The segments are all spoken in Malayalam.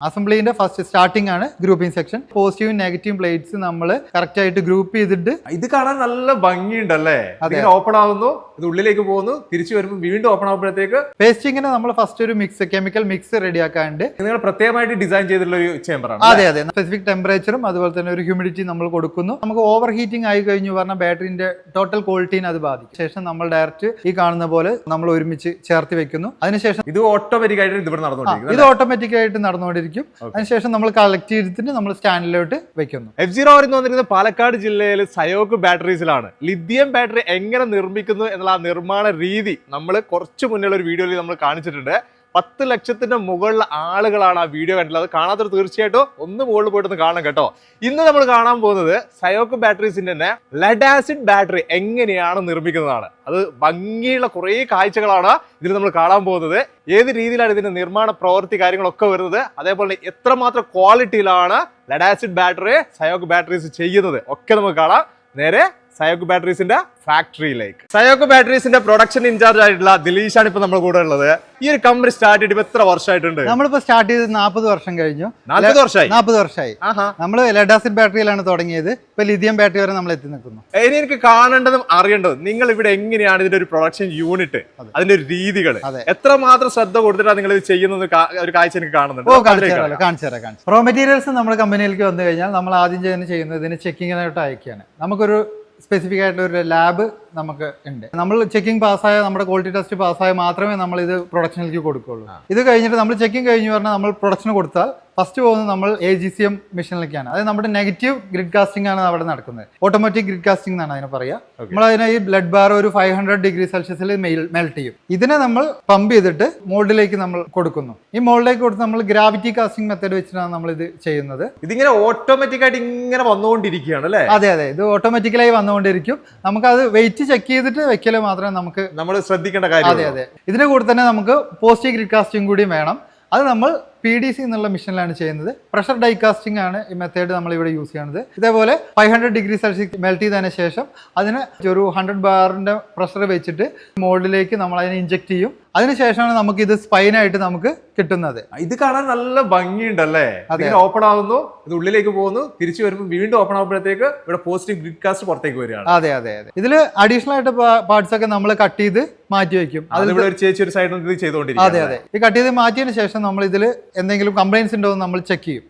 അസംബ്ലിന്റെ ഫസ്റ്റ് സ്റ്റാർട്ടിംഗ് ആണ് ഗ്രൂപ്പിംഗ് സെക്ഷൻ പോസിറ്റീവും നെഗറ്റീവ് പ്ലേറ്റ്സ് നമ്മൾ കറക്റ്റ് ആയിട്ട് ഗ്രൂപ്പ് ചെയ്തിട്ട് ഇത് കാണാൻ നല്ല ഭംഗിയുണ്ടല്ലേ? അതിങ്ങനെ ഓപ്പൺ ആവുന്നു ഇത് ഉള്ളിലേക്ക് പോകുന്നു തിരിച്ചു വരുമ്പോൾ വീണ്ടും ഓപ്പൺ ആകുമ്പോഴത്തേക്ക് പേസ്റ്റിങ്ങിന് നമ്മൾ ഫസ്റ്റ് ഒരു മിക്സ് കെമിക്കൽ മിക്സ് റെഡി ആക്കാണ്ട് നിങ്ങൾ പ്രത്യേകമായിട്ട് ഡിസൈൻ ചെയ്തിട്ടുള്ള ഒരു ചേമ്പറാണ് അതെ അതെ. സ്പെസിഫിക് ടെമ്പറേച്ചറും അതുപോലെ തന്നെ ഒരു ഹ്യൂമിഡിറ്റി നമ്മൾ കൊടുക്കുന്നു. നമുക്ക് ഓവർ ഹീറ്റിംഗ് ആയി കഴിഞ്ഞു പറഞ്ഞാൽ ബാറ്ററിന്റെ ടോട്ടൽ ക്വാളിറ്റീനെ അത് ബാധിക്കും. ശേഷം നമ്മൾ ഡയറക്റ്റ് ഈ കാണുന്ന പോലെ നമ്മൾ ഒരുമിച്ച് ചേർത്ത് വെക്കുന്നു. അതിനുശേഷം ഇത് ഓട്ടോമാറ്റിക് ആയിട്ട് ഇത് ഇവിടെ ആ, ഇത് ഓട്ടോമാറ്റിക് ആയിട്ട് നടന്നുകൊണ്ടിരിക്കും അതിനുശേഷം നമ്മൾ കളക്ട് ചെയ്തിട്ട് നമ്മൾ സ്റ്റാൻഡിലോട്ട് വെക്കുന്നു. എഫ് സീറോ എന്ന് വന്നിരിക്കുന്നത് പാലക്കാട് ജില്ലയിൽ സയോക്ക് ബാറ്ററീസിലാണ്. ലിഥിയം ബാറ്ററി എങ്ങനെ നിർമ്മിക്കുന്നു എന്നുള്ള ആ നിർമ്മാണ രീതി നമ്മൾ കുറച്ച് മുന്നേ ഒരു വീഡിയോയിൽ നമ്മൾ കാണിച്ചിട്ടുണ്ട്. പത്ത് ലക്ഷത്തിന്റെ മുകളിൽ ആളുകളാണ് ആ വീഡിയോ കണ്ടിട്ടുള്ളത്. അത് കാണാത്തവർ തീർച്ചയായിട്ടും ഒന്ന് മുകളിൽ പോയിട്ട് ഒന്ന് കാണണം കേട്ടോ. ഇന്ന് നമ്മൾ കാണാൻ പോകുന്നത് സയോക്ക് ബാറ്ററീസിന്റെ തന്നെ ലെഡ് ആസിഡ് ബാറ്ററി എങ്ങനെയാണ് നിർമ്മിക്കുന്നതാണ്. അത് ഭംഗിയുള്ള കുറേ കാഴ്ചകളാണ് ഇതിൽ നമ്മൾ കാണാൻ പോകുന്നത്. ഏത് രീതിയിലാണ് ഇതിന്റെ നിർമ്മാണ പ്രവൃത്തി കാര്യങ്ങളൊക്കെ വരുന്നത്? അതേപോലെ എത്രമാത്രം ക്വാളിറ്റിയിലാണ് ലെഡ് ആസിഡ് ബാറ്ററി സയോക്ക് ബാറ്ററീസ് ചെയ്യുന്നത്? ഒക്കെ നമുക്ക് കാണാം. നേരെ സയോക്ക് ബാറ്ററീസിന്റെ ഫാക്ടറിയിലേക്ക്. സയോക്ക് ബാറ്ററീസിന്റെ പ്രൊഡക്ഷൻ ഇൻചാർജ് ആയിട്ടുള്ള ദിലീഷാണ് ഇപ്പൊ നമ്മുടെ കൂടെ ഉള്ളത്. ഈ ഒരു കമ്പനി സ്റ്റാർട്ട് ചെയ്തിട്ട് എത്ര വർഷമായിട്ടുണ്ട്? നമ്മളിപ്പോ സ്റ്റാർട്ട് ചെയ്ത് നാൽപ്പത് വർഷം കഴിഞ്ഞു. നാൽപ്പത് വർഷമായി? നാൽപ്പത് വർഷമായി. നമ്മൾ ലെഡാസിഡ് ബാറ്ററിയിലാണ് തുടങ്ങിയത്. ഇപ്പൊ ലിഥിയം ബാറ്ററി വരെ നമ്മൾ എത്തി നിൽക്കുന്നു. ഇനി എനിക്ക് കാണേണ്ടതും അറിയേണ്ടതും നിങ്ങൾ ഇവിടെ എങ്ങനെയാണ് ഇതിന്റെ ഒരു പ്രൊഡക്ഷൻ യൂണിറ്റ് അതിന്റെ ഒരു രീതികൾ? എത്ര മാത്രം ശ്രദ്ധ കൊടുത്തിട്ടാണ് നിങ്ങൾ ഇത് ചെയ്യുന്നത് ഒരു കാഴ്ച എനിക്ക് കാണുന്നുണ്ട്? കാണിച്ചു തരാം കാണിച്ചു റോ മെറ്റീരിയൽസ് നമ്മുടെ കമ്പനിയിലേക്ക് വന്നു കഴിഞ്ഞാൽ നമ്മൾ ആദ്യം ചെയ്യുന്ന ചെയ്യുന്നത് ഇതിന് ചെക്കിങ്ങിനായിട്ട് അയക്കുകയാണ്. നമുക്കൊരു സ്പെസിഫിക് ആയിട്ടുള്ള ഒരു ലാബ് നമുക്ക് ഉണ്ട്. നമ്മൾ ചെക്കിംഗ് പാസ്സായ നമ്മുടെ ക്വാളിറ്റി ടെസ്റ്റ് പാസ്സായ മാത്രമേ നമ്മൾ ഇത് പ്രൊഡക്ഷനിലേക്ക് കൊടുക്കുകയുള്ളൂ ഇത് കഴിഞ്ഞിട്ട് നമ്മൾ ചെക്കിംഗ് കഴിഞ്ഞ് പറഞ്ഞാൽ നമ്മൾ പ്രൊഡക്ഷൻ കൊടുത്താൽ ഫസ്റ്റ് പോകുന്നത് നമ്മൾ എ ജി സി എം മെഷീനിലേക്കാണ്. അതായത് നമ്മുടെ നെഗറ്റീവ് ഗ്രിഡ് കാസ്റ്റിംഗ് ആണ് അവിടെ നടക്കുന്നത്. ഓട്ടോമാറ്റിക് ഗ്രിഡ് കാസ്റ്റിംഗ് എന്നാണ് അതിനെ പറയുക. നമ്മൾ അതിനെ ഈ ബ്ലഡ് ബാർ ഒരു ഫൈവ് ഹൺഡ്രഡ് ഡിഗ്രി സെൽഷ്യസിൽ മെൽറ്റ് ചെയ്യും. ഇതിനെ നമ്മൾ പമ്പ് ചെയ്തിട്ട് മോൾഡിലേക്ക് നമ്മൾ കൊടുക്കുന്നു. ഈ മോൾഡിലേക്ക് കൊടുത്ത് നമ്മൾ ഗ്രാവിറ്റി കാസ്റ്റിംഗ് മെത്തേഡ് വെച്ചിട്ടാണ് നമ്മൾ ഇത് ചെയ്യുന്നത്. ഇതിങ്ങനെ ഓട്ടോമാറ്റിക് ആയിട്ട് ഇങ്ങനെ വന്നുകൊണ്ടിരിക്കുകയാണ് അല്ലേ? അതെ അതെ. ഇത് ഓട്ടോമാറ്റിക്കലായി വന്നുകൊണ്ടിരിക്കും. നമുക്കത് വെയിറ്റ് ചെക്ക് ചെയ്തിട്ട് വെക്കൽ മാത്രമേ നമുക്ക് നമ്മൾ ശ്രദ്ധിക്കേണ്ട കാര്യം അതെ അതെ. ഇതിന്റെ കൂടെ തന്നെ നമുക്ക് പോസ്റ്റീവ് ഗ്രിഡ് കാസ്റ്റിംഗ് കൂടി വേണം. അത് നമ്മൾ പി ഡി സി എന്നുള്ള മെഷീനിലാണ് ചെയ്യുന്നത്. പ്രഷർ ഡൈ കാസ്റ്റിംഗ് ആണ് ഈ മെത്തേഡ് നമ്മൾ ഇവിടെ യൂസ് ചെയ്യുന്നത്. ഇതേപോലെ five hundred degree Celsius melt ചെയ്തതിന് ശേഷം അതിന് ഒരു ഹൺഡ്രഡ് ബാറിന്റെ പ്രഷർ വെച്ചിട്ട് മോൾഡിലേക്ക് നമ്മൾ അതിനെ ഇഞ്ചെക്ട് ചെയ്യും. അതിനുശേഷമാണ് നമുക്ക് ഇത് സ്പൈനായിട്ട് നമുക്ക് കിട്ടുന്നത്. ഇത് കാണാൻ നല്ല ഭംഗിയുണ്ടല്ലേ? ഇതിങ്ങനെ ഓപ്പൺ ആവുന്നു ഇത് ഉള്ളിലേക്ക് പോകുന്നു തിരിച്ചു വരുമ്പോൾ വീണ്ടും ഓപ്പൺ ആകുമ്പോഴത്തേക്ക് ഇവിടെ പോസിറ്റീവ് ഗ്രിഡ് കാസ്റ്റ് പുറത്തേക്ക് വരികയാണ്. അതെ അതെ അതെ. ഇതിൽ അഡീഷണൽ ആയിട്ട് പാർട്സ് ഒക്കെ നമ്മൾ കട്ട് ചെയ്ത് മാറ്റി വെക്കും അതിലൂടെ ഒരു ചേച്ചി ഒരു സൈഡിൽ ചെയ്തുകൊണ്ടിരിക്കും അതെ അതെ. ഈ കട്ട് ചെയ്ത് മാറ്റിയതിനു ശേഷം നമ്മൾ ഇതിൽ എന്തെങ്കിലും കംപ്ലൈൻസ് ഉണ്ടോ എന്ന് നമ്മൾ ചെക്ക് ചെയ്യും.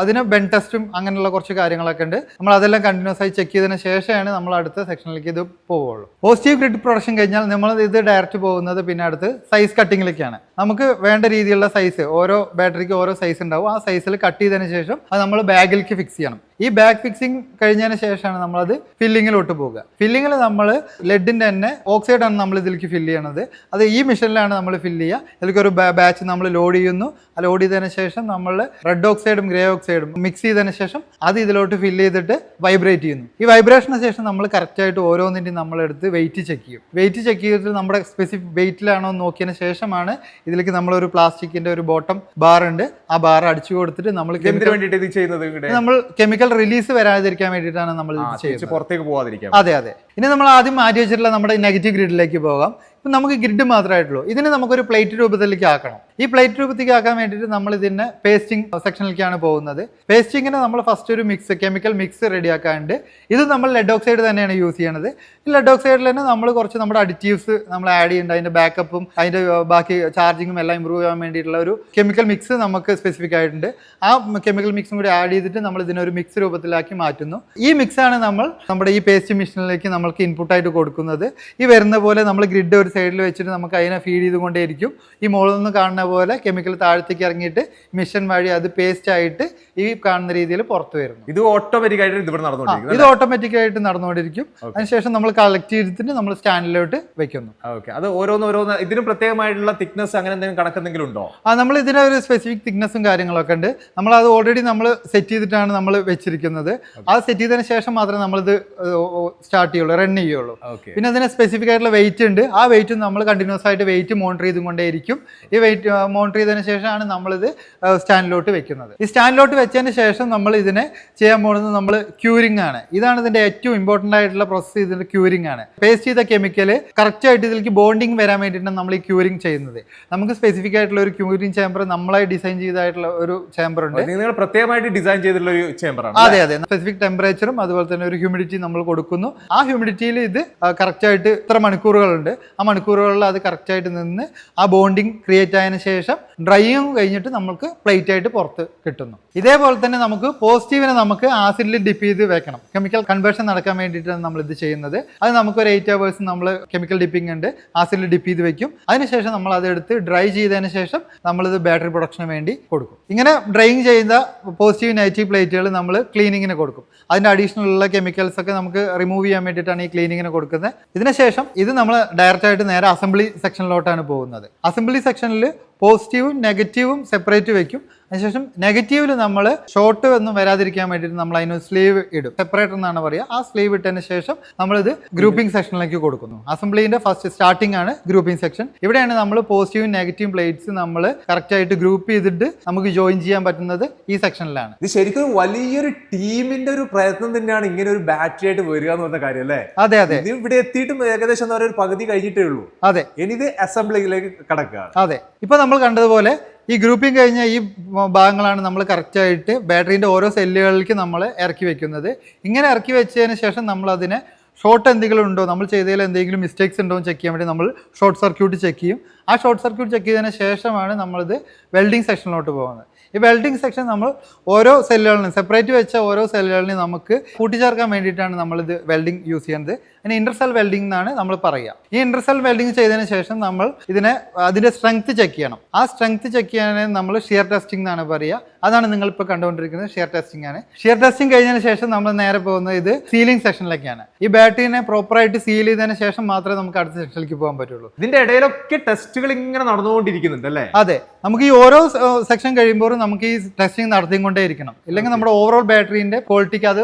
അതിന് ബെൻ ടെസ്റ്റും അങ്ങനെയുള്ള കുറച്ച് കാര്യങ്ങളൊക്കെ ഉണ്ട്. നമ്മൾ അതെല്ലാം കണ്ടിന്യൂസ് ആയി ചെക്ക് ചെയ്തതിന് ശേഷമാണ് നമ്മൾ അടുത്ത സെക്ഷനിലേക്ക് ഇത് പോവുള്ളൂ പോസിറ്റീവ് ഗ്രിഡ് പ്രൊഡക്ഷൻ കഴിഞ്ഞാൽ നമ്മൾ ഇത് ഡയറക്റ്റ് പോകുന്നത് പിന്നെ അടുത്ത് സൈസ് കട്ടിങ്ങിലേക്കാണ് നമുക്ക് വേണ്ട രീതിയിലുള്ള സൈസ് ഓരോ ബാറ്ററിക്ക് ഓരോ സൈസ് ഉണ്ടാവും. ആ സൈസിൽ കട്ട് ചെയ്തതിന് ശേഷം അത് നമ്മൾ ബാഗിലേക്ക് ഫിക്സ് ചെയ്യണം. ഈ ബാക്ക് ഫിക്സിംഗ് കഴിഞ്ഞതിന് ശേഷമാണ് നമ്മളത് ഫില്ലിങ്ങിലോട്ട് പോകുക ഫില്ലിങ്ങിൽ നമ്മൾ ലെഡിന്റെ തന്നെ ഓക്സൈഡ് ആണ് നമ്മൾ ഇതിലേക്ക് ഫില്ല് ചെയ്യണത്. അത് ഈ മെഷീനിലാണ് നമ്മൾ ഫില്ല് ചെയ്യുക. ഇതിലേക്ക് ഒരു ബാച്ച് നമ്മൾ ലോഡ് ചെയ്യുന്നു. ആ ലോഡ് ചെയ്തതിന് ശേഷം നമ്മൾ റെഡ് ഓക്സൈഡും ഗ്രേ ഓക്സൈഡും മിക്സ് ചെയ്തതിന് ശേഷം അത് ഇതിലോട്ട് ഫില്ല് ചെയ്തിട്ട് വൈബ്രേറ്റ് ചെയ്യുന്നു. ഈ വൈബ്രേഷന് ശേഷം നമ്മൾ കറക്റ്റായിട്ട് ഓരോന്നിന്റെയും നമ്മളെടുത്ത് വെയിറ്റ് ചെക്ക് ചെയ്യും. വെയിറ്റ് ചെക്ക് ചെയ്തിട്ട് നമ്മുടെ സ്പെസിഫിക് വെയിറ്റിലാണോ എന്ന് നോക്കിയതിന് ശേഷമാണ് ഇതിലേക്ക് നമ്മളൊരു പ്ലാസ്റ്റിക്കിന്റെ ഒരു ബോട്ടം ബാർ ഉണ്ട്. ആ ബാർ അടിച്ചു കൊടുത്തിട്ട് നമ്മൾ നമ്മൾ കെമിക്കൽ റിലീസ് വരാതിരിക്കാൻ വേണ്ടിയിട്ടാണ് നമ്മൾ ചെയ്യുന്നത്. പുറത്തേക്ക് പോവാതിരിക്കാം അതെ അതെ. ഇനി നമ്മൾ ആദ്യം മാറ്റി വെച്ചിട്ടുള്ള നമ്മുടെ നെഗറ്റീവ് ഗ്രിഡിലേക്ക് പോകാം. ഇപ്പം നമുക്ക് ഗ്രിഡ് മാത്രമായിട്ടുള്ളൂ. ഇതിനെ നമുക്കൊരു പ്ലേറ്റ് രൂപത്തിലേക്ക് ആക്കണം. ഈ പ്ലേറ്റ് രൂപത്തിലേക്ക് ആക്കാൻ വേണ്ടിയിട്ട് നമ്മൾ ഇതിന്റെ പേസ്റ്റിംഗ് സെക്ഷനിലേക്കാണ് പോകുന്നത്. പേസ്റ്റിങ്ങിന് നമ്മൾ ഫസ്റ്റ് ഒരു മിക്സ് കെമിക്കൽ മിക്സ് റെഡിയാക്കാണ്ട് ഇത് നമ്മൾ ലെഡ് ഓക്സൈഡ് തന്നെയാണ് യൂസ് ചെയ്യണത്. ഈ ലെഡ് ഓക്സൈഡിൽ തന്നെ നമ്മൾ കുറച്ച് നമ്മുടെ അഡിറ്റീവ്സ് നമ്മൾ ആഡ് ചെയ്യുന്നുണ്ട് അതിന്റെ ബാക്കപ്പും അതിന്റെ ബാക്കി ചാർജിങ്ങും എല്ലാം ഇമ്പ്രൂവ് ചെയ്യാൻ വേണ്ടിയിട്ടുള്ള ഒരു കെമിക്കൽ മിക്സ് നമുക്ക് സ്പെസിഫിക് ആയിട്ടുണ്ട്. ആ കെമിക്കൽ മിക്സും കൂടി ആഡ് ചെയ്തിട്ട് നമ്മൾ ഇതിനൊരു മിക്സ് രൂപത്തിലാക്കി മാറ്റുന്നു. ഈ മിക്സാണ് നമ്മൾ നമ്മുടെ ഈ പേസ്റ്റ് മെഷീനിലേക്ക് നമ്മൾക്ക് ഇൻപുട്ടായിട്ട് കൊടുക്കുന്നത്. ഈ വരുന്ന പോലെ നമ്മൾ ഗ്രിഡ് ഒരു സൈഡിൽ വെച്ചിട്ട് നമുക്ക് അതിനെ ഫീഡ് ചെയ്തുകൊണ്ടേയിരിക്കും. ഈ മുകളിൽ നിന്ന് കാണുന്ന പോലെ കെമിക്കൽ താഴത്തേക്ക് ഇറങ്ങിയിട്ട് മിഷൻ വഴി അത് പേസ്റ്റ് ആയിട്ട് ഈ കാണുന്ന രീതിയിൽ പുറത്തു വരുന്നു. ഇത് ഓട്ടോമാറ്റിക് ആയിട്ട് ഇത് ഇവിടെ ആ, ഇത് ഓട്ടോമാറ്റിക് ആയിട്ട് നടന്നുകൊണ്ടിരിക്കും. അതിനുശേഷം നമ്മൾ കളക്ട് ചെയ്തിട്ട് നമ്മൾ സ്റ്റാൻഡിലോട്ട് വെക്കുന്നു. ഓക്കെ അത് ഓരോന്ന് ഓരോന്ന് ഇതിന് പ്രത്യേകമായിട്ടുള്ള തിക്നെസ് അങ്ങനെ എന്തെങ്കിലും കണക്കെന്തെങ്കിലും ഉണ്ടോ? ആ നമ്മൾ ഇതിന് ഒരു സ്പെസിഫിക് തിക്നെസ്സും കാര്യങ്ങളൊക്കെ ഉണ്ട്. നമ്മൾ അത് ഓൾറെഡി നമ്മൾ സെറ്റ് ചെയ്തിട്ടാണ് നമ്മൾ വെച്ചിരിക്കുന്നത്. അത് സെറ്റ് ചെയ്തതിന് ശേഷം മാത്രമേ നമ്മളിത് സ്റ്റാർട്ട് ചെയ്യുള്ളൂ റൺ ചെയ്യുള്ളൂ. പിന്നെ അതിന് സ്പെസിഫിക് ആയിട്ടുള്ള വെയിറ്റ് ഉണ്ട്. ആ വെയിറ്റ് വെയിറ്റ് നമ്മൾ കണ്ടിന്യൂസ് ആയിട്ട് വെയിറ്റ് മോണിറ്റർ ചെയ്തുകൊണ്ടേയിരിക്കും ഈ വെയിറ്റ് മോണിറ്റർ ചെയ്തതിന് ശേഷമാണ് നമ്മളിത് സ്റ്റാൻഡിലോട്ട് വെക്കുന്നത്. ഈ സ്റ്റാൻഡിലോട്ട് വെച്ചതിന് ശേഷം നമ്മൾ ഇതിനെ ചെയ്യാൻ പോകുന്നത് നമ്മൾ ക്യൂരിങ് ആണ്. ഇതാണ് ഇതിന്റെ ഏറ്റവും ഇമ്പോർട്ടന്റ് ആയിട്ടുള്ള പ്രോസസ്സ് ഇതിന്റെ ക്യൂരിങ് ആണ്. പേസ്റ്റ് ചെയ്ത കെമിക്കൽ കറക്റ്റ് ആയിട്ട് ഇതിലേക്ക് ബോണ്ടിങ് വരാൻ വേണ്ടിയിട്ടാണ് നമ്മൾ ഈ ക്യൂരിങ് ചെയ്യുന്നത്. നമുക്ക് സ്പെസിഫിക് ആയിട്ടുള്ള ഒരു ക്യൂരിങ് ചേമ്പർ നമ്മളായി ഡിസൈൻ ചെയ്തായിട്ടുള്ള ഒരു ചേമ്പർ ഉണ്ട്. നിങ്ങൾ പ്രത്യേകമായിട്ട് ഡിസൈൻ ചെയ്തിട്ടുള്ള ഒരു ചേമ്പറാണ് അതെ അതെ. സ്പെസിഫിക് ടെമ്പറേച്ചറും അതുപോലെ തന്നെ ഒരു ഹ്യൂമിഡിറ്റി നമ്മൾ കൊടുക്കുന്നു. ആ ഹ്യൂമിഡിറ്റിയിൽ ഇത് കറക്റ്റ് ആയിട്ട് ഇത്ര മണിക്കൂറുകളുണ്ട്. ആ മണിക്കൂറുകളിൽ അത് കറക്റ്റായിട്ട് നിന്ന് ആ ബോണ്ടിങ് ക്രിയേറ്റ് ആയതിനു ശേഷം ഡ്രൈയിങ് കഴിഞ്ഞിട്ട് നമുക്ക് പ്ലേറ്റ് ആയിട്ട് പുറത്ത് കിട്ടുന്നു. ഇതേപോലെ തന്നെ നമുക്ക് പോസിറ്റീവിനെ നമുക്ക് ആസിഡിൽ ഡിപ്പ് ചെയ്ത് വെക്കണം. കെമിക്കൽ കൺവേർഷൻ നടക്കാൻ വേണ്ടിയിട്ടാണ് നമ്മൾ ഇത് ചെയ്യുന്നത്. അത് നമുക്ക് ഒരു എയ്റ്റ് അവേഴ്സ് നമ്മൾ കെമിക്കൽ ഡിപ്പിംഗ് ഉണ്ട്. ആസിഡിൽ ഡിപ്പ് ചെയ്ത് വെക്കും. അതിനുശേഷം നമ്മൾ അതെടുത്ത് ഡ്രൈ ചെയ്തതിന് ശേഷം നമ്മളിത് ബാറ്ററി പ്രൊഡക്ഷന് വേണ്ടി കൊടുക്കും. ഇങ്ങനെ ഡ്രൈയിങ് ചെയ്ത പോസിറ്റീവ് നെഗറ്റീവ് പ്ലേറ്റുകൾ നമ്മൾ ക്ലീനിങ്ങിന് കൊടുക്കും. അതിന്റെ അഡീഷണൽ ഉള്ള കെമിക്കൽസ് ഒക്കെ നമുക്ക് റിമൂവ് ചെയ്യാൻ വേണ്ടിയിട്ടാണ് ഈ ക്ലീനിങ്ങിന് കൊടുക്കുന്നത്. ഇതിനുശേഷം ഇത് നമ്മൾ ഡയറക്റ്റ് ആയിട്ട് നേരെ അസംബ്ലി സെക്ഷനിലോട്ടാണ് പോകുന്നത്. അസംബ്ലി സെക്ഷനിൽ പോസിറ്റീവും നെഗറ്റീവും സെപ്പറേറ്റ് വെക്കും. അതിനുശേഷം നെഗറ്റീവിൽ നമ്മൾ ഷോർട്ട് ഒന്നും വരാതിരിക്കാൻ വേണ്ടിയിട്ട് നമ്മൾ അതിന് സ്ലീവ് ഇടും. സെപ്പറേറ്റ് എന്നാണ് പറയുക. ആ സ്ലീവ് ഇട്ടതിന് ശേഷം നമ്മളിത് ഗ്രൂപ്പിംഗ് സെക്ഷനിലേക്ക് കൊടുക്കുന്നു. അസംബ്ലിന്റെ ഫസ്റ്റ് സ്റ്റാർട്ടിംഗ് ആണ് ഗ്രൂപ്പിംഗ് സെക്ഷൻ. ഇവിടെയാണ് നമ്മൾ പോസിറ്റീവും നെഗറ്റീവ് പ്ലേറ്റ്സ് നമ്മൾ കറക്റ്റ് ആയിട്ട് ഗ്രൂപ്പ് ചെയ്തിട്ട് നമുക്ക് ജോയിൻ ചെയ്യാൻ പറ്റുന്നത് ഈ സെക്ഷനിലാണ്. ഇത് ശരിക്കും വലിയൊരു ടീമിന്റെ ഒരു പ്രയത്നം തന്നെയാണ് ഇങ്ങനെ ഒരു ബാറ്ററി ആയിട്ട് വരിക എന്ന് പറഞ്ഞ കാര്യം അല്ലേ? അതെ അതെ. ഇവിടെ എത്തിയിട്ടും ഏകദേശം ഒരു പകുതി കഴിഞ്ഞിട്ടേ ഉള്ളൂ. അതെ. ഇനി ഇത് അസംബ്ലിയിലേക്ക് കടക്കുകയാണ്. അതെ. ഇപ്പൊ നമ്മൾ കണ്ടതുപോലെ ഈ ഗ്രൂപ്പിംഗ് കഴിഞ്ഞ ഈ ഭാഗങ്ങളാണ് നമ്മൾ കറക്റ്റായിട്ട് ബാറ്ററീന്റെ ഓരോ സെല്ലുകളിലേക്ക് നമ്മൾ ഇറക്കി വെക്കുന്നത്. ഇങ്ങനെ ഇറക്കി വെച്ചതിന് ശേഷം നമ്മൾ അതിനെ ഷോർട്ട് എന്തെങ്കിലും ഉണ്ടോ നമ്മൾ ചെയ്തതിൽ എന്തെങ്കിലും മിസ്റ്റേക്സ് ഉണ്ടോ എന്ന് ചെക്ക് ചെയ്യാൻ വേണ്ടി നമ്മൾ ഷോർട്ട് സർക്യൂട്ട് ചെക്ക് ചെയ്യും. ആ ഷോർട്ട് സർക്യൂട്ട് ചെക്ക് ചെയ്തതിന് ശേഷമാണ് നമ്മളിത് വെൽഡിംഗ് സെക്ഷനിലോട്ട് പോകുന്നത്. ഈ വെൽഡിംഗ് സെക്ഷൻ നമ്മൾ ഓരോ സെല്ലുകളിലും സെപ്പറേറ്റ് വെച്ച ഓരോ സെല്ലുകളിലും നമുക്ക് കൂട്ടിച്ചേർക്കാൻ വേണ്ടിയിട്ടാണ് നമ്മളിത് വെൽഡിംഗ് യൂസ് ചെയ്യുന്നത്. അതിന് ഇന്റർസെൽ വെൽഡിംഗ് എന്നാണ് നമ്മൾ പറയുക. ഈ ഇന്റർസെൽ വെൽഡിംഗ് ചെയ്തതിന് ശേഷം നമ്മൾ ഇതിനെ അതിന്റെ സ്ട്രെങ്ത് ചെക്ക് ചെയ്യണം. ആ സ്ട്രെങ്ത് ചെക്ക് ചെയ്യാൻ നമ്മൾ ഷിയർ ടെസ്റ്റിംഗ് എന്നാണ് പറയുക. അതാണ് നിങ്ങൾ ഇപ്പോൾ കണ്ടുകൊണ്ടിരിക്കുന്നത് ഷിയർ ടെസ്റ്റിംഗ് ആണ്. ഷിയർ ടെസ്റ്റിംഗ് കഴിഞ്ഞതിന് ശേഷം നമ്മൾ നേരെ പോകുന്നത് ഇത് സീലിംഗ് സെക്ഷനിലേക്കാണ് ഈ ബാറ്ററിനെ പ്രോപ്പറായിട്ട് സീൽ ചെയ്തതിന് ശേഷം മാത്രമേ നമുക്ക് അടുത്ത സെക്ഷനിലേക്ക് പോകാൻ പറ്റുള്ളൂ. ഇതിന്റെ ഇടയിലൊക്കെ ടെസ്റ്റുകൾ ഇങ്ങനെ നടന്നുകൊണ്ടിരിക്കുന്നുണ്ട് അല്ലേ? അതെ. നമുക്ക് ഈ ഓരോ സെക്ഷൻ കഴിയുമ്പോഴും നമുക്ക് ഈ ടെസ്റ്റിംഗ് നടത്തിക്കൊണ്ടേ ഇരിക്കണം. ഇല്ലെങ്കിൽ നമ്മുടെ ഓവറോൾ ബാറ്ററിന്റെ ക്വാളിറ്റിക്ക് അത്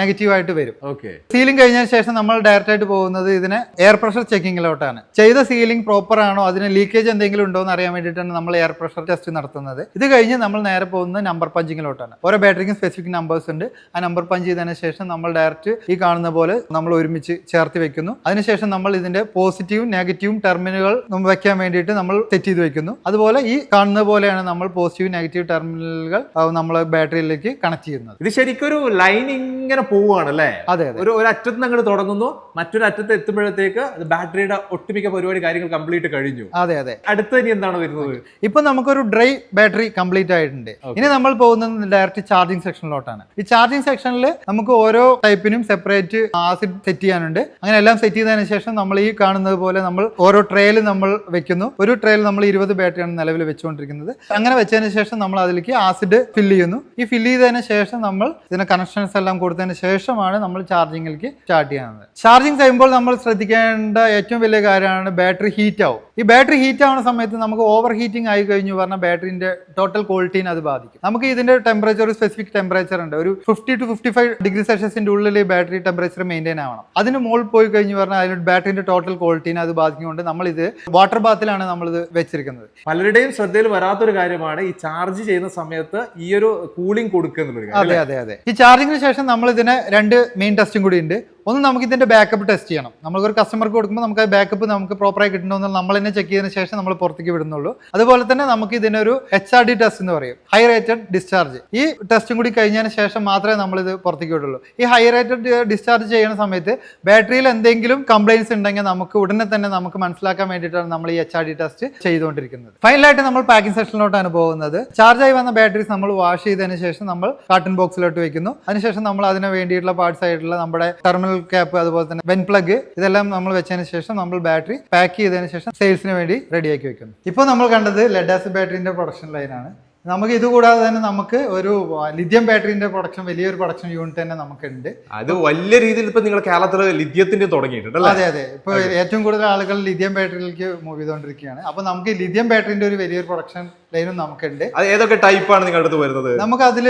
നെഗറ്റീവ് ആയിട്ട് വരും. ഓക്കെ സീലിംഗ് കഴിഞ്ഞതിന് ശേഷം നമ്മൾ ഡയറക്റ്റ് ആയിട്ട് പോകുന്നത് ഇതിന് എയർ പ്രഷർ ചെക്കിങ്ങിലോട്ടാണ് ചെയ്ത സീലിംഗ് പ്രോപ്പർ ആണോ? അതിന് ലീക്കേജ് എന്തെങ്കിലും ഉണ്ടോ എന്ന് അറിയാൻ വേണ്ടിയിട്ടാണ് നമ്മൾ എയർ പ്രഷർ ടെസ്റ്റ് നടത്തുന്നത്. ഇത് കഴിഞ്ഞ് നമ്മൾ നേരെ പോകുന്നത് നമ്പർ പഞ്ചിങ്ങിലോട്ടാണ് ഓരോ ബാറ്ററിക്കും സ്പെസിഫിക് നമ്പേഴ്സ് ഉണ്ട്. ആ നമ്പർ പഞ്ച് ചെയ്തതിന് ശേഷം നമ്മൾ ഡയറക്റ്റ് ഈ കാണുന്ന പോലെ നമ്മൾ ഒരുമിച്ച് ചേർത്ത് വെക്കുന്നു. അതിനുശേഷം നമ്മൾ ഇതിന്റെ പോസിറ്റീവും നെഗറ്റീവും ടെർമിനലുകൾ നമ്മൾ വെക്കാൻ വേണ്ടിയിട്ട് നമ്മൾ സെറ്റ് ചെയ്ത് വെക്കുന്നു. അതുപോലെ ഈ കാണുന്ന പോലെയാണ് നമ്മൾ പോസിറ്റീവ് നെഗറ്റീവ് ടെർമിനലുകൾ നമ്മൾ ബാറ്ററിയിലേക്ക് കണക്ട് ചെയ്യുന്നത്. ഇത് ശരിക്കും ഒരു ലൈൻ ഇങ്ങനെ പോവുകയാണ് അല്ലേ അതെ അതെ. ഒരു ഒരു അറ്റത്ത് നിന്ന് അങ്ങോട്ട് തുടങ്ങുന്നു. മറ്റൊരു അറ്റത്ത് എത്തുമ്പോഴത്തേക്ക് ബാറ്ററിയുടെ ഒട്ടുമിക്ക പരിപാടി കാര്യങ്ങൾ കംപ്ലീറ്റ് കഴിഞ്ഞു. അതെ അതെ. അടുത്ത ഇനി എന്താണ് വരുന്നത്? ഇപ്പൊ നമുക്കൊരു ഡ്രൈ ബാറ്ററി കംപ്ലീറ്റ് ആയിട്ടുണ്ട്. ഇനി നമ്മൾ പോകുന്നത് ഡയറക്റ്റ് ചാർജിങ് സെക്ഷനിലോട്ടാണ് ഈ ചാർജിങ് സെക്ഷനിൽ നമുക്ക് ഓരോ ടൈപ്പിനും സെപ്പറേറ്റ് ആസിഡ് സെറ്റ് ചെയ്യാനുണ്ട്. അങ്ങനെ എല്ലാം സെറ്റ് ചെയ്തതിനു ശേഷം നമ്മൾ ഈ കാണുന്നത് പോലെ നമ്മൾ ഓരോ ട്രേയിൽ നമ്മൾ വെക്കുന്നു. ഒരു ട്രേയിൽ നമ്മൾ ഇരുപത് ബാറ്ററിയാണ് നിലവിൽ വെച്ചുകൊണ്ടിരിക്കുന്നത്. അങ്ങനെ വെച്ചതിന് ശേഷം നമ്മൾ അതിലേക്ക് ആസിഡ് ഫില്ല് ചെയ്യുന്നു. ഈ ഫില്ല് ചെയ്തതിന് ശേഷം നമ്മൾ ഇതിന് കണക്ഷൻസ് എല്ലാം കൊടുത്തതിന് ശേഷമാണ് നമ്മൾ ചാർജിങ്ങിലേക്ക് സ്റ്റാർട്ട് ചെയ്യുന്നത് ചാർജിങ് ചെയ്യുമ്പോൾ നമ്മൾ ശ്രദ്ധിക്കേണ്ട ഏറ്റവും വലിയ കാര്യമാണ് ബാറ്ററി ഹീറ്റ് ആവും. ഈ ബാറ്ററി ഹീറ്റ് ആവുന്ന സമയത്ത് നമുക്ക് ഓവർ ഹീറ്റിംഗ് ആയി കഴിഞ്ഞു പറഞ്ഞാൽ ബാറ്ററിന്റെ ടോട്ടൽ ക്വാളിറ്റീനെ അത് ബാധിക്കും. നമുക്ക് ഇതിന്റെ ടെമ്പറേച്ചർ ഒരു സ്പെസിഫിക് ടെമ്പറേച്ചർ ഉണ്ട്. ഒരു fifty two fifty five degree സെൽഷ്യസിന്റെ ഉള്ളിൽ ഈ ബാറ്ററി ടെമ്പറേച്ചർ മെയിന്റെയിൻ ആവണം. അതിന് മുകളിൽ പോയി കഴിഞ്ഞു പറഞ്ഞാൽ അതിന് ബാറ്ററിന്റെ ടോട്ടൽ ക്വാളിറ്റീനെ അത് ബാധിക്കുന്നുണ്ട്. നമ്മൾ ഇത് വാട്ടർ ബാത്തിലാണ് ഇത് വെച്ചിരിക്കുന്നത്. പലരുടെയും ശ്രദ്ധയിൽ വരാത്തൊരു കാര്യമാണ് ഈ ചാർജ് ചെയ്യുന്ന സമയത്ത് ഈ ഒരു കൂളിംഗ് കൊടുക്കുക അതെ അതെ അതെ. ഈ ചാർജിങ്ങിന് ശേഷം നമ്മൾ ഇതിന് രണ്ട് മെയിൻ ടെസ്റ്റും കൂടി ഉണ്ട്. ഒന്ന് നമുക്ക് ഇതിന്റെ ബാക്കപ്പ് ടെസ്റ്റ് ചെയ്യണം നമ്മളൊരു കസ്റ്റമർക്ക് കൊടുക്കുമ്പോൾ നമുക്ക് ബാക്കപ്പ് നമുക്ക് പ്രോപ്പറായി കിട്ടണമെന്ന് നമ്മൾ തന്നെ ചെക്ക് ചെയ്തതിന് ശേഷം നമ്മൾ പുറത്തേക്ക് വിടുന്നുള്ളൂ. അതുപോലെ തന്നെ നമുക്ക് ഇതിനൊരു എച്ച് ആർ ഡി ടെസ്റ്റ് എന്ന് പറയും. ഹൈ റേറ്റഡ് ഡിസ്ചാർജ് ഈ ടെസ്റ്റും കൂടി കഴിഞ്ഞതിന് ശേഷം മാത്രമേ നമ്മൾ ഇത് പുറത്തേക്ക് വിടുള്ളൂ. ഈ ഹൈ റേറ്റഡ് ഡിസ്ചാർജ് ചെയ്യുന്ന സമയത്ത് ബാറ്ററിയിൽ എന്തെങ്കിലും കംപ്ലൈൻസ് ഉണ്ടെങ്കിൽ നമുക്ക് ഉടനെ തന്നെ നമുക്ക് മനസ്സിലാക്കാൻ വേണ്ടിയിട്ടാണ് നമ്മൾ ഈ എച്ച് ആർ ഡി ടെസ്റ്റ് ചെയ്തുകൊണ്ടിരിക്കുന്നത്. ഫൈനലായിട്ട് നമ്മൾ പാക്കിംഗ് സെക്ഷനിലോട്ടാണ് പോകുന്നത്. ചാർജ് ആയി വന്ന ബാറ്ററീസ് നമ്മൾ വാഷ് ചെയ്തതിന് ശേഷം നമ്മൾ കാർട്ടൺ ബോക്സിലോട്ട് വെക്കുന്നു. അതിനുശേഷം നമ്മൾ അതിന് വേണ്ടിയിട്ടുള്ള പാർട്സ് ആയിട്ടുള്ള നമ്മുടെ ടെർമിനൽ ക്യാപ്പ് അതുപോലെ തന്നെ വെൻ പ്ലഗ് ഇതെല്ലാം നമ്മൾ വെച്ചതിന് ശേഷം നമ്മൾ ബാറ്ററി പാക്ക് ചെയ്തതിന് ശേഷം സെയിൽസിന് വേണ്ടി റെഡിയാക്കി വെക്കുന്നു. ഇപ്പോൾ നമ്മൾ കണ്ടത് ലെഡ് ആസിഡ് ബാറ്ററിന്റെ പ്രൊഡക്ഷൻ ലൈനാണ് നമുക്ക് ഇത് കൂടാതെ തന്നെ നമുക്ക് ഒരു ലിഥിയം ബാറ്ററിന്റെ പ്രൊഡക്ഷൻ വലിയൊരു പ്രൊഡക്ഷൻ യൂണിറ്റ് തന്നെ നമുക്കുണ്ട്. അത് വലിയ രീതിയിൽ ഇപ്പൊ നിങ്ങൾ കേരളത്തിൽ ലിഥിയത്തിന്റെ തുടങ്ങിയിട്ടുണ്ട് അതെ അതെ. ഇപ്പൊ ഏറ്റവും കൂടുതൽ ആളുകൾ ലിഥിയം ബാറ്ററിയിലേക്ക് മൂവ് ചെയ്തുകൊണ്ടിരിക്കുകയാണ് അപ്പൊ നമുക്ക് ലിഥിയം ബാറ്ററിന്റെ ഒരു വലിയൊരു പ്രൊഡക്ഷൻ ലൈനും നമുക്കുണ്ട്. അത് ഏതൊക്കെ ടൈപ്പാണ് നിങ്ങളുടെ അടുത്ത് വരുന്നത്? നമുക്ക് അതിൽ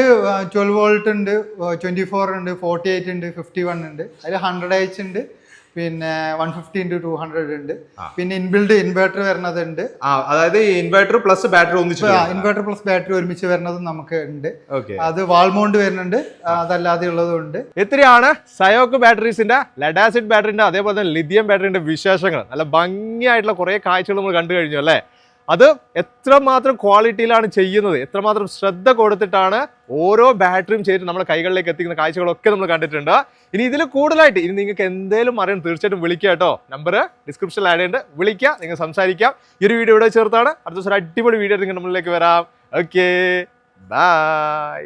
ട്വൽവ് വോൾട്ട് ഉണ്ട് ട്വന്റി ഫോർ ഉണ്ട് ഫോർട്ടി എയ്റ്റ് ഉണ്ട് ഫിഫ്റ്റി വൺ ഉണ്ട്. അതിൽ ഹൺഡ്രഡ് എച്ച് ഉണ്ട്. പിന്നെ one fifty into two hundred ഉണ്ട്. പിന്നെ ഇൻബിൽഡ് ഇൻവെർട്ടർ വരുന്നതുണ്ട്. ഉണ്ട് അതായത് ഇൻവെർട്ടർ പ്ലസ് ബാറ്ററി ഒന്നിച്ച് ഇൻവെർട്ടർ പ്ലസ് ബാറ്ററി ഒരുമിച്ച് വരുന്നതും നമുക്ക് ഉണ്ട്. അത് വാൾമൗണ്ട് വരുന്നുണ്ട്. അതല്ലാതെ ഉള്ളതും ഉണ്ട്. ഇത്രയാണ് സയോക്ക് ബാറ്ററീസിന്റെ ലഡാസിഡ് ബാറ്ററിന്റെ അതേപോലെ തന്നെ ലിഥിയം ബാറ്ററിന്റെ വിശേഷങ്ങൾ. നല്ല ഭംഗിയായിട്ടുള്ള കുറെ കാഴ്ചകൾ നമ്മൾ കണ്ടു കഴിഞ്ഞു അല്ലേ? അത് എത്രമാത്രം ക്വാളിറ്റിയിലാണ് ചെയ്യുന്നത് എത്രമാത്രം ശ്രദ്ധ കൊടുത്തിട്ടാണ് ഓരോ ബാറ്ററിയും ചെയ്തിട്ട് നമ്മുടെ കൈകളിലേക്ക് എത്തിക്കുന്ന കാഴ്ചകളൊക്കെ നമ്മൾ കണ്ടിട്ടുണ്ട്. ഇനി ഇതിൽ കൂടുതലായിട്ട് ഇനി നിങ്ങൾക്ക് എന്തെങ്കിലും അറിയണം തീർച്ചയായിട്ടും വിളിക്കുക കേട്ടോ. നമ്പർ ഡിസ്ക്രിപ്ഷനിൽ ആഡ് ചെയ്യേണ്ട. വിളിക്കുക നിങ്ങൾ സംസാരിക്കാം. ഈ ഒരു വീഡിയോ ഇവിടെ ചേർത്താണ്. അടുത്ത ദിവസം അടിപൊളി വീഡിയോ നിങ്ങൾ നമ്മളിലേക്ക് വരാം. Okay bye